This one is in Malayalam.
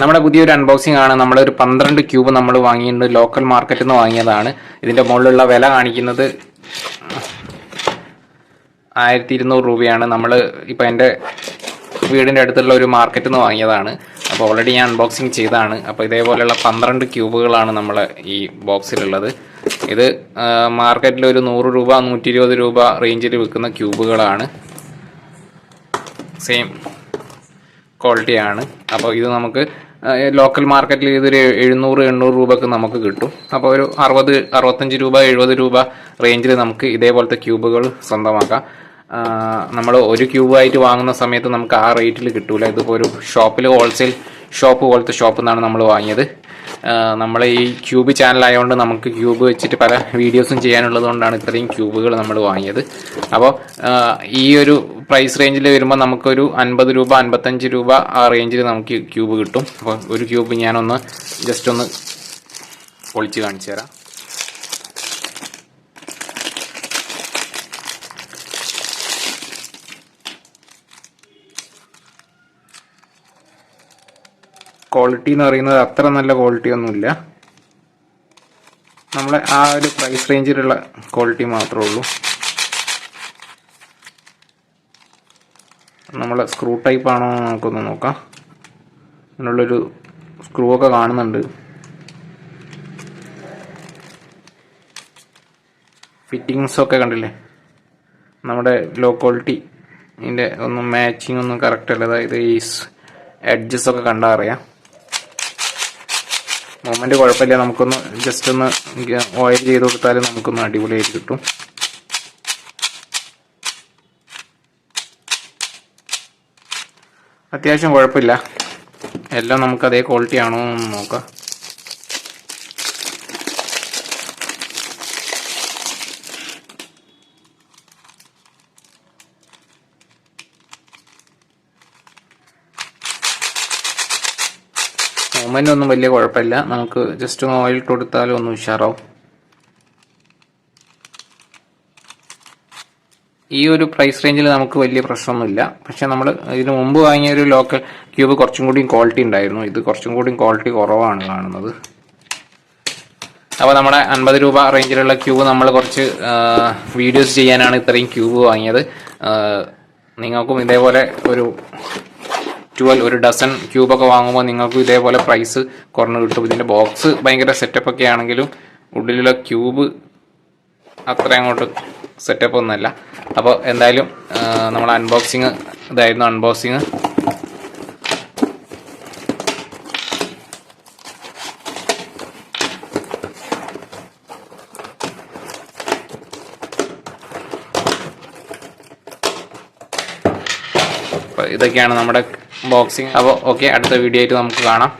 നമ്മുടെ പുതിയൊരു അൺബോക്സിംഗ് ആണ്. നമ്മളൊരു പന്ത്രണ്ട് ക്യൂബ് നമ്മൾ വാങ്ങിയിട്ടുണ്ട്. ലോക്കൽ മാർക്കറ്റിൽ നിന്ന് വാങ്ങിയതാണ്. ഇതിന്റെ മുകളിലുള്ള വില കാണിക്കുന്നത് ആയിരത്തി ഇരുന്നൂറ് രൂപയാണ്. നമ്മൾ ഇപ്പം എന്റെ വീടിന്റെ അടുത്തുള്ള ഒരു മാർക്കറ്റിൽ നിന്ന് വാങ്ങിയതാണ്. അപ്പോൾ ഓൾറെഡി ഞാൻ അൺബോക്സിങ് ചെയ്തതാണ് അപ്പോൾ ഇതേപോലെയുള്ള പന്ത്രണ്ട് ക്യൂബുകളാണ് നമ്മൾ ഈ ബോക്സിലുള്ളത് ഇത് മാർക്കറ്റിൽ ഒരു നൂറ് രൂപ നൂറ്റി ഇരുപത് രൂപ റേഞ്ചിൽ വിൽക്കുന്ന ക്യൂബുകളാണ് സെയിം ക്വാളിറ്റിയാണ് അപ്പോൾ ഇത് നമുക്ക് ലോക്കൽ മാർക്കറ്റിൽ ഇതൊരു എഴുന്നൂറ് എണ്ണൂറ് രൂപക്ക് നമുക്ക് കിട്ടും. അപ്പോൾ ഒരു അറുപത് അറുപത്തഞ്ച് രൂപ എഴുപത് രൂപ റേഞ്ചിൽ നമുക്ക് ഇതേപോലത്തെ ക്യൂബുകൾ സ്വന്തമാക്കാം. നമ്മൾ ഒരു ക്യൂബായിട്ട് വാങ്ങുന്ന സമയത്ത് നമുക്ക് ആ റേറ്റിൽ കിട്ടൂല. ഇതിപ്പോൾ ഒരു ഷോപ്പിൽ ഹോൾസെയിൽ ഷോപ്പ് പോലത്തെ ഷോപ്പിൽ നിന്നാണ് നമ്മൾ വാങ്ങിയത്. നമ്മൾ ഈ ക്യൂബ് ചാനലായതുകൊണ്ട് നമുക്ക് ക്യൂബ് വെച്ചിട്ട് പല വീഡിയോസും ചെയ്യാനുള്ളത് കൊണ്ടാണ് ഇത്രയും ക്യൂബുകൾ നമ്മൾ വാങ്ങിയത്. അപ്പോൾ ഈ ഒരു പ്രൈസ് റേഞ്ചിൽ വരുമ്പോൾ നമുക്കൊരു അൻപത് രൂപ അൻപത്തഞ്ച് രൂപ ആ റേഞ്ചിൽ നമുക്ക് ക്യൂബ് കിട്ടും. അപ്പോൾ ഒരു ക്യൂബ് ഞാനൊന്ന് ജസ്റ്റ് ഒന്ന് പൊളിച്ച് കാണിച്ചു തരാം. ക്വാളിറ്റി എന്ന് പറയുന്നത് അത്ര നല്ല ക്വാളിറ്റി ഒന്നുമില്ല. നമ്മളെ ആ ഒരു പ്രൈസ് റേഞ്ചിലുള്ള ക്വാളിറ്റി മാത്രമേ ഉള്ളൂ. നമ്മളെ സ്ക്രൂ ടൈപ്പ് ആണോ നമുക്കൊന്ന് നോക്കാം. അതിനുള്ളൊരു സ്ക്രൂ ഒക്കെ കാണുന്നുണ്ട്. ഫിറ്റിങ്സ് ഒക്കെ കണ്ടില്ലേ? നമ്മുടെ ലോ ക്വാളിറ്റി ഇതിന്റെ ഒന്നും മാച്ചിങ് ഒന്നും കറക്റ്റ് അല്ല? അതായത് ഈ എഡ്ജസ് ഒക്കെ കണ്ടാൽ അറിയാം. മൊമെന്റ് കുഴപ്പമില്ല. നമുക്കൊന്ന് ജസ്റ്റ് ഒന്ന് ഓയിൽ ചെയ്ത് കൊടുത്താൽ നമുക്കൊന്ന് അടിപൊളിയായിട്ട് കിട്ടും. അത്യാവശ്യം കുഴപ്പമില്ല. എല്ലാം നമുക്ക് അതേ ക്വാളിറ്റി ആണോ എന്ന് നോക്കാം. മൂവ്മെന്റ് ഒന്നും വലിയ കുഴപ്പമില്ല. നമുക്ക് ജസ്റ്റ് ഒന്ന് ഓയിൽ ഇട്ട് കൊടുത്താലും ഒന്ന് ഉഷാറാവും. ഈ ഒരു പ്രൈസ് റേഞ്ചിൽ നമുക്ക് വലിയ പ്രശ്നമൊന്നുമില്ല. പക്ഷെ നമ്മൾ ഇതിന് മുമ്പ് വാങ്ങിയ ഒരു ലോക്കൽ ക്യൂബ് കുറച്ചും കൂടി ക്വാളിറ്റി ഉണ്ടായിരുന്നു. ഇത് കുറച്ചും കൂടി ക്വാളിറ്റി കുറവാണ് കാണുന്നത്. അപ്പോൾ നമ്മുടെ അൻപത് രൂപ റേഞ്ചിലുള്ള ക്യൂബ് നമ്മൾ കുറച്ച് വീഡിയോസ് ചെയ്യാനാണ് ഇത്രയും ക്യൂബ് വാങ്ങിയത്. നിങ്ങൾക്കും ഇതേപോലെ ഒരു ട്വൽവ് ഒരു ഡസൺ ക്യൂബൊക്കെ വാങ്ങുമ്പോൾ നിങ്ങൾക്ക് ഇതേപോലെ പ്രൈസ് കുറഞ്ഞ് കിട്ടും. ഇതിന്റെ ബോക്സ് ഭയങ്കര സെറ്റപ്പ് ഒക്കെ ആണെങ്കിലും ഉള്ളിലുള്ള ക്യൂബ് അത്ര അങ്ങോട്ട് സെറ്റപ്പ് ഒന്നുമല്ല. അപ്പോൾ എന്തായാലും നമ്മൾ അൺബോക്സിങ് ഇതായിരുന്നു അൺബോക്സിങ് ഇതൊക്കെയാണ് നമ്മുടെ ബോക്സിങ് അപ്പോൾ ഓക്കെ അടുത്ത വീഡിയോ ആയിട്ട് നമുക്ക് കാണാം.